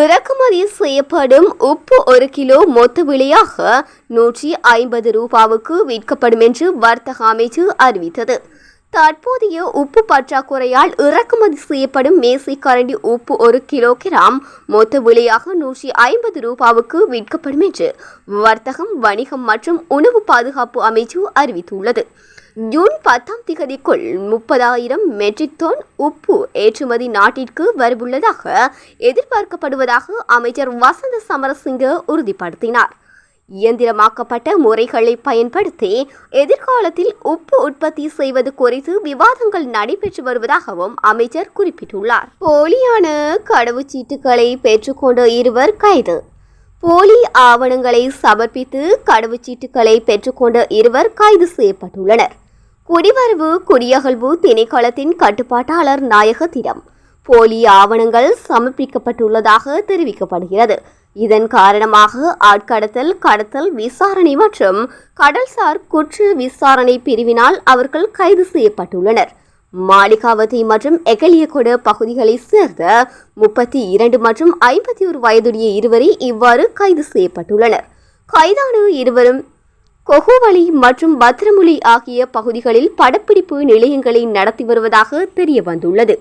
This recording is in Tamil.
இறக்குமதி செய்யப்படும் உப்பு ஒரு கிலோ மொத்த விலையாக நூற்றி ஐம்பது ரூபாவுக்கு விற்கப்படும் என்று வர்த்தக அமைச்சு அறிவித்தது. தற்போதைய உப்பு பற்றாக்குறையால் இறக்குமதி செய்யப்படும் மேசை கரண்டி உப்பு ஒரு கிலோ கிராம் மொத்த விலையாக நூற்றி ஐம்பது ரூபாவுக்கு விற்கப்படும் என்று வர்த்தகம் வணிகம் மற்றும் உணவு பாதுகாப்பு அமைச்சு அறிவித்துள்ளது. ஜூன் பத்தாம் திகதிக்குள் முப்பதாயிரம் மெட்ரிக் டன் உப்பு ஏற்றுமதி நாட்டிற்கு வரவுள்ளதாக எதிர்பார்க்கப்படுவதாக அமைச்சர் வசந்த சமரசிங்க உறுதிப்படுத்தினார். இயந்திரமாக்கப்பட்ட முறைகளை பயன்படுத்தி எதிர்காலத்தில் உப்பு உற்பத்தி செய்வது குறித்து விவாதங்கள் நடைபெற்று வருவதாகவும் அமைச்சர் குறிப்பிட்டுள்ளார். போலியான கடவுச்சீட்டுகளை பெற்றுக்கொண்ட இருவர் கைது. போலி ஆவணங்களை சமர்ப்பித்து கடவுச்சீட்டுகளை பெற்றுக்கொண்ட இருவர் கைது செய்யப்பட்டுள்ளனர். குடிவரவு குடியகழ்வு திணைக்களத்தின் கட்டுப்பாட்டாளர் நாயகத்திடம் போலி ஆவணங்கள் சமர்ப்பிக்கப்பட்டுள்ளதாக தெரிவிக்கப்படுகிறது. இதன் காரணமாக ஆட்கடத்தல் கடத்தல் விசாரணை மற்றும் கடல்சார் குற்ற விசாரணை பிரிவினால் அவர்கள் கைது செய்யப்பட்டுள்ளனர். மாளிகாவதி மற்றும் எகலியகொட பகுதிகளைச் சேர்ந்த முப்பத்தி இரண்டு மற்றும் ஐம்பத்தி ஒரு வயதுடைய இருவரே இவ்வாறு கைது செய்யப்பட்டுள்ளனர். கைதான இருவரும் கொகுவலி மற்றும் பத்ரமுலி ஆகிய பகுதிகளில் படப்பிடிப்பு நிலையங்களை நடத்தி வருவதாக தெரிய வந்துள்ளது.